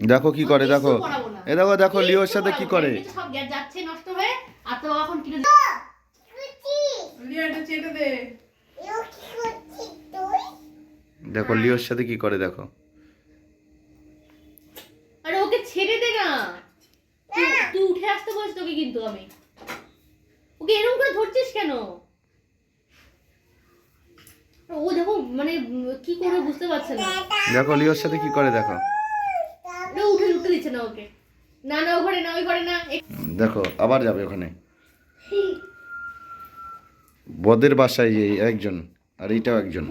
দেখো কি করে দেখো। এ দেখো দেখো লিওর সাথে কি করে? সব গ্যাস যাচ্ছে নষ্ট হয়ে আর তো এখন কিনে লিয়া এটা চেটে দে। দেখো লিওর সাথে কি করে দেখো। আরে ওকে ছেড়ে দে না। তুই- উঠে আসতে বলছিস তোকে কিন্তু আমি। ওকে এরকম করে ধরছিস কেন? ও দেখো মানে কি করে বুঝতে পারছে না। দেখো লিওর সাথে কি করে দেখো না উঠে উঠতে দিচ্ছে না ওকে। না না ও ঘরে না ওই ঘরে না দেখো আবার যাবে ওখানে। বদের বাসায় এই একজন আর এইটাও একজন।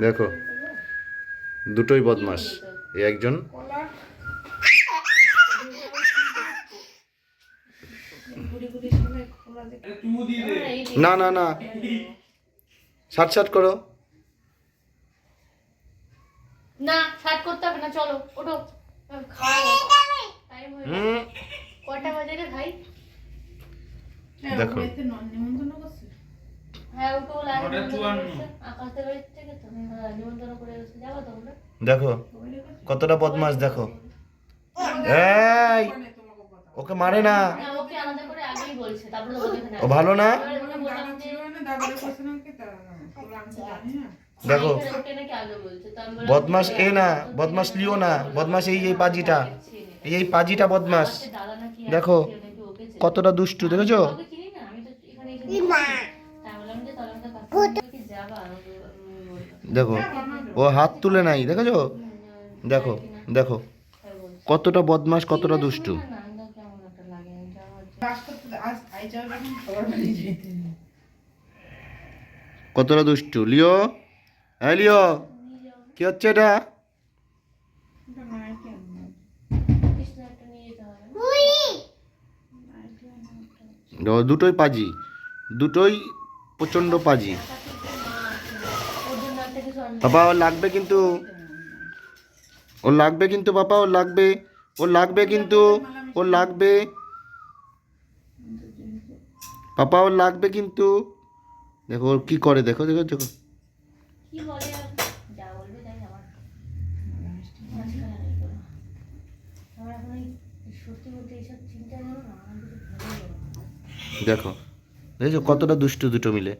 দেখো দুটোই বদমাস। এই একজন। না না না। ষাট ষাট করো। না শার্ট করতে হবে না চলো ওঠো। টাইম হয়ে কটা বাজে রে ভাই? দেখো। এতে নন নিমন্ত্রণ করছে? হ্যাঁ তো হ্যাঁ, নিমন্ত্রণ করে গেছে যাব তোমরা? দেখো কতটা বদমাস দেখো। এই ওকে মারে না। না ওকে আলাদা করে আগেই বলছে তারপরে ওদের এখানে ও ভালো না। দেখো বদমাস এ না বদমাস লিও না বদমাস এই এই পাজিটা এই পাজিটা বদমাস দেখো। কতটা দুষ্টু, দেখেছ দেখি। ও হাত তুলে নাই, দেখেছ দেখো দেখো, কতটা বদমাস কতটা দুষ্টু কতটা দুষ্টু, লিও হ্যাঁ লিও কি হচ্ছে এটা? দুটোই পাজি। দুটোই প্রচণ্ড পাজি। বাবা ওর লাগবে কিন্তু। ওর লাগবে কিন্তু, বাবা ওর লাগবে। ওর লাগবে কিন্তু ওর লাগবে। পাপা ওর লাগবে কিন্তু। দেখো ওর কি করে? দেখো দেখো দেখো। কি বলে আর যা বলবে তাই আমার মাঝখানে আমার এখন সত্যি বলতে এইসব চিন্তা নেই না আমার কিছু ভালো দেখো দেখছ কতটা দুষ্টু দুটো মিলে।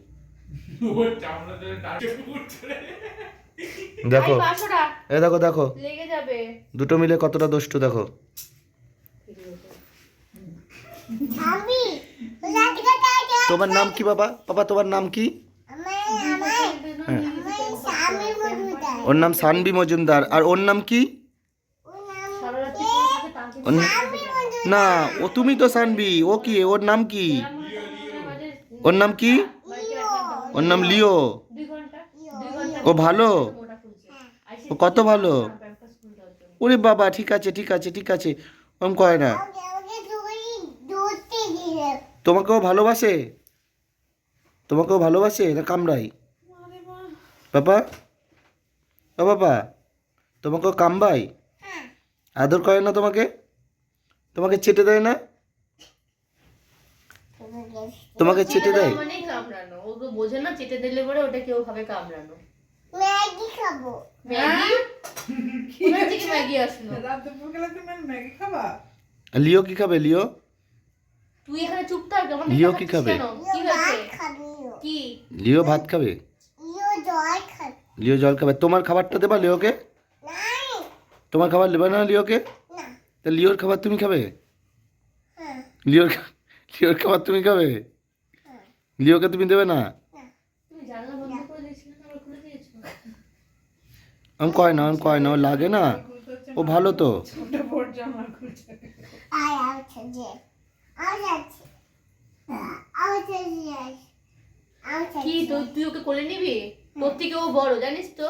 দেখো এ দেখো দেখো। লেগে যাবে। দুটো মিলে কতটা দুষ্টু দেখো। তোমার নাম কি বাবা? বাবা তোমার নাম কি? ওর নাম সানবি মজুমদার। আর ওর নাম কি? না- ও তুমি তো সানবি। ও কি? ওর নাম কি? ওর নাম কি। ওর নাম লিও। ও ভালো? ও কত ভালো? ওরে বাবা ঠিক আছে ঠিক আছে ঠিক আছে। ওরম কয় না। তোমাকেও ভালোবাসে? তোমাকেও ভালোবাসে? না কামড়াই বাবা? ও বাবা তোমাকেও কামবাই আদর করে না তোমাকে? তোমাকে চেটে দেয় না? তোমাকে চেটে দেয়? মানে কামড়ানো। ও তো বোঝে না চেটে দিলে পরে ওটা কেউ ভাবে কামড়ানো। ম্যাগি কোথা থেকে ম্যাগি আসলো? রাত তুমি ম্যাগি খাবা? লিও কি খাবে লিও? তুই এখানে চুপ থাক লিও কি খাবে? কি? লিও ভাত খাবে? লিও জল খাবে। তোমার খাবারটা দেবা লিওকে? তোমার খাবার দেবে না লিওকে? তা লিওর খাবার তুমি খাবে? লিওর খা- লিওর খাবার তুমি খাবে? লিওকে তুমি দেবে না? তুমি জানলা বন্ধ করে দিয়েছিলে না আবার খুলে দিয়েছ? আমি কয় না আমি কয় না ও লাগে না? ও ভালো তো? কি তুই ওকে কোলে নিবি? তোর থেকে ও বড় জানিস তো?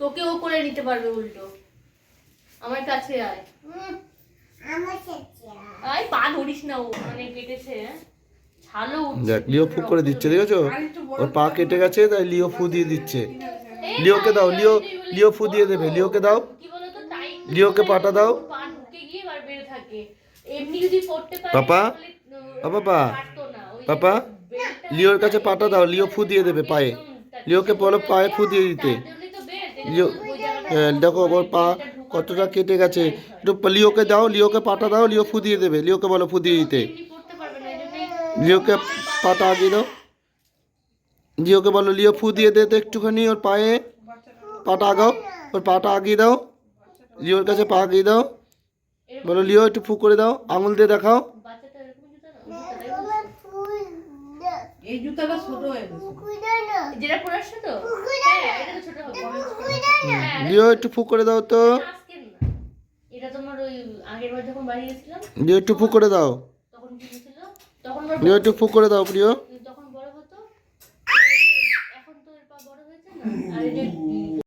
তোকে ও কোলে নিতে পারবে উল্টো। আমার কাছে আয়। আয়। পা ধরিস না ও মানে কেটেছে হ্যাঁ? দেখ লিও ফু করে দিচ্ছে দেখেছ? ওর পা কেটে গেছে তাই লিও ফু দিয়ে দিচ্ছে। লিওকে দাও লিও বলে- লিও ফু দিয়ে দেবে লিওকে দাও। লিওকে পাটা দাও। পা ঢুকে গিয়ে বার বেড়ে থাকে। এমনি যদি পড়তে পারে পাপা? পাপা? লিওর কাছে পাটা দাও লিও ফু দিয়ে দেবে পায়ে। লিওকে বলো পায়ে ফু দিয়ে দিতে। লিও দেখো ওর পা কতটা কেটে গেছে। একটু লিওকে দাও, লিওকে পাটা দাও, লিও ফু দিয়ে দেবে। লিওকে বলো ফু দিয়ে দিতে। লিওকে পাটা আগিয়ে দাও। লিওকে বলো, লিও ফু দিয়ে দে একটুখানি ওর পায়ে। পাটা আগাও, ওর পাটা আগিয়ে দাও। লিওর কাছে পা আগিয়ে দাও। বলো, লিও একটু ফু করে দাও, আঙুল দিয়ে দেখাও। এই জুতাটা ছোট হয়ে গেছে। যেটা পরে আসছো তো? হ্যাঁ, এটা তো ছোট হবে। হ্যাঁ, লিও একটু ফু করে দাও তো। এটা তোমার ওই আগের বার যখন বাড়ি গেছিলাম লিও একটু ফু করে দাও। তখন কি হয়েছিল? তখন লিও একটু ফু করে দাও প্রিয় তখন বড় হতো। এখন তো এর পা বড় হয়েছে না। আর এই যে